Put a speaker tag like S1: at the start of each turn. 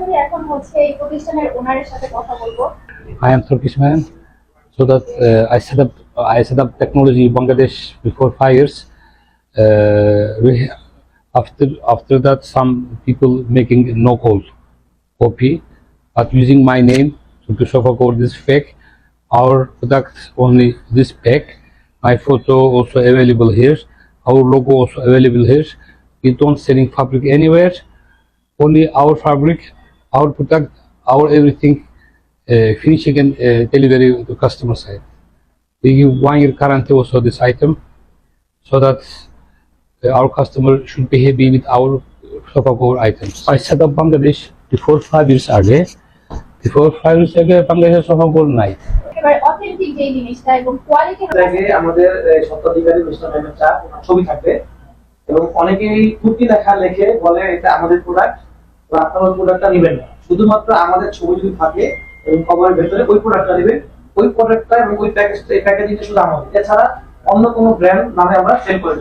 S1: সরাসরি এখন হচ্ছে এই প্রতিষ্ঠানের ওনারের সাথে কথা বলবো
S2: I am Turkish man, so that uh, I set up I set up technology in Bangladesh before five years. Uh, we, after after that, some people making no call copy, but using my name to to show code this fake. Our product only this pack. My photo also available here. Our logo also available here. We don't selling fabric anywhere. Only our fabric, our product, our everything uh, finishing and uh, delivery to customer side. We give one year guarantee also this item so that uh, our customer should be happy with our Sofa Core items. I set up Bangladesh before five years ago. Before five years ago, Bangladesh Sofa Core night.
S1: Authentic যে জিনিসটা এবং quality
S3: দেখে আমাদের সত্ত্বাধিকারী mister মেমের চা ছবি থাকবে এবং অনেকেই কুর্তি লেখা লেখে বলে এটা আমাদের প্রোডাক্ট ওই প্রোডাক্টটা নেবেন না। শুধুমাত্র আমাদের ছবি যদি থাকে, এবং কভারের ভেতরে ওই প্রোডাক্টটা নেবেন। ওই প্রোডাক্টটা এবং ওই প্যাকেজটা এই প্যাকেজিংটা শুধু আমাদের। এছাড়া অন্য কোনো ব্র্যান্ড নামে আমরা সেল করি